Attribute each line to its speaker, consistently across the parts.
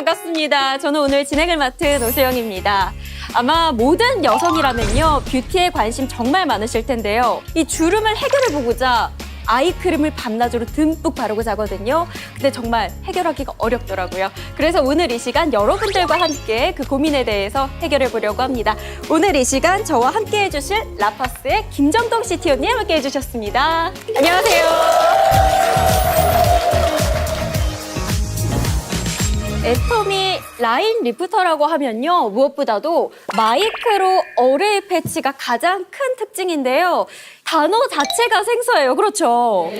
Speaker 1: 반갑습니다. 저는 오늘 진행을 맡은 오세영입니다. 아마 모든 여성이라면요, 뷰티에 관심 정말 많으실 텐데요. 이 주름을 해결해 보고자 아이크림을 밤낮으로 듬뿍 바르고 자거든요. 근데 정말 해결하기가 어렵더라고요. 그래서 오늘 이 시간 여러분들과 함께 그 고민에 대해서 해결해 보려고 합니다. 오늘 이 시간 저와 함께 해주실 라파스의 김정동 CTO님 함께 해주셨습니다. 안녕하세요. 에스토미 라인 리프터라고 하면요 무엇보다도 마이크로 어레이 패치가 가장 큰 특징인데요. 단어 자체가 생소해요. 그렇죠?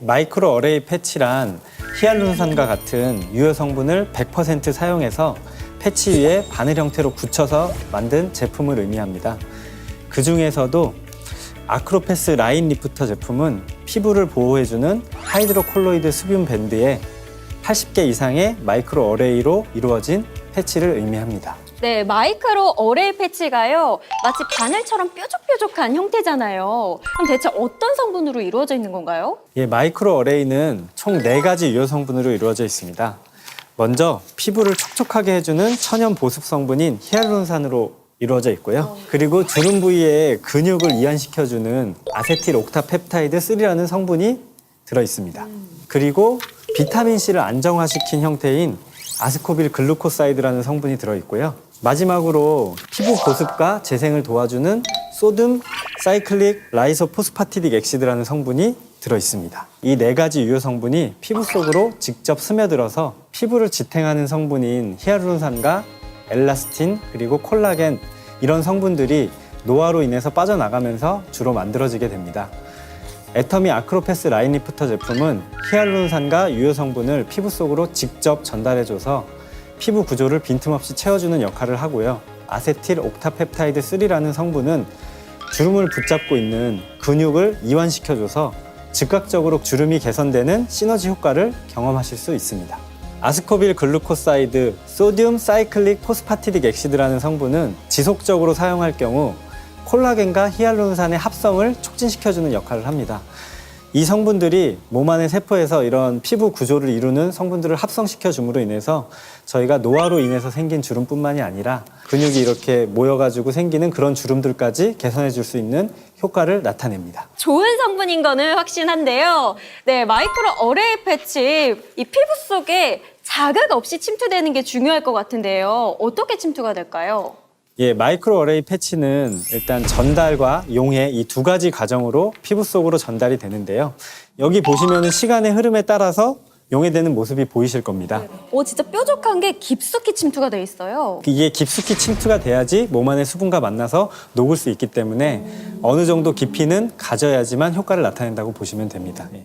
Speaker 2: 마이크로 어레이 패치란 히알루론산과 같은 유효 성분을 100% 사용해서 패치 위에 바늘 형태로 굳혀서 만든 제품을 의미합니다. 그 중에서도 아크로패스 라인 리프터 제품은 피부를 보호해주는 하이드로콜로이드 수분 밴드에 80개 이상의 마이크로 어레이로 이루어진 패치를 의미합니다.
Speaker 1: 네 마이크로 어레이 패치가요 마치 바늘처럼 뾰족뾰족한 형태잖아요 그럼 대체 어떤 성분으로 이루어져 있는 건가요?
Speaker 2: 예, 마이크로 어레이는 총 네가지 유효 성분으로 이루어져 있습니다. 먼저 피부를 촉촉하게 해주는 천연 보습 성분인 히알루론산으로 이루어져 있고요. 그리고 주름 부위에 근육을 이완시켜주는 아세틸 옥타펩타이드 3라는 성분이 들어 있습니다. 그리고 비타민 C를 안정화시킨 형태인 아스코빌 글루코사이드라는 성분이 들어 있고요. 마지막으로 피부 보습과 재생을 도와주는 소듐 사이클릭 라이소포스파티딕 엑시드라는 성분이 들어 있습니다. 이 네 가지 유효 성분이 피부 속으로 직접 스며들어서 피부를 지탱하는 성분인 히알루론산과 엘라스틴 그리고 콜라겐 이런 성분들이 노화로 인해서 빠져나가면서 주로 만들어지게 됩니다. 애터미 아크로패스 라인 리프터 제품은 히알루론산과 유효 성분을 피부 속으로 직접 전달해줘서 피부 구조를 빈틈없이 채워주는 역할을 하고요. 아세틸 옥타펩타이드 3라는 성분은 주름을 붙잡고 있는 근육을 이완시켜줘서 즉각적으로 주름이 개선되는 시너지 효과를 경험하실 수 있습니다. 아스코빌 글루코사이드, 소듐 사이클릭 포스파티딕 엑시드라는 성분은 지속적으로 사용할 경우 콜라겐과 히알루론산의 합성을 촉진시켜주는 역할을 합니다. 이 성분들이 몸 안의 세포에서 이런 피부 구조를 이루는 성분들을 합성시켜 줌으로 인해서 저희가 노화로 인해서 생긴 주름뿐만이 아니라 근육이 이렇게 모여가지고 생기는 그런 주름들까지 개선해 줄 수 있는 효과를 나타냅니다.
Speaker 1: 좋은 성분인 거는 확신한데요. 네, 마이크로 어레이 패치 이 피부 속에 자극 없이 침투되는 게 중요할 것 같은데요. 어떻게 침투가 될까요?
Speaker 2: 예, 마이크로 어레이 패치는 일단 전달과 용해 이 두 가지 과정으로 피부 속으로 전달이 되는데요. 여기 보시면 시간의 흐름에 따라서 용해되는 모습이 보이실 겁니다.
Speaker 1: 오, 진짜 뾰족한 게 깊숙이 침투가 돼 있어요.
Speaker 2: 이게 깊숙이 침투가 돼야지 몸 안의 수분과 만나서 녹을 수 있기 때문에 어느 정도 깊이는 가져야지만 효과를 나타낸다고 보시면 됩니다. 예.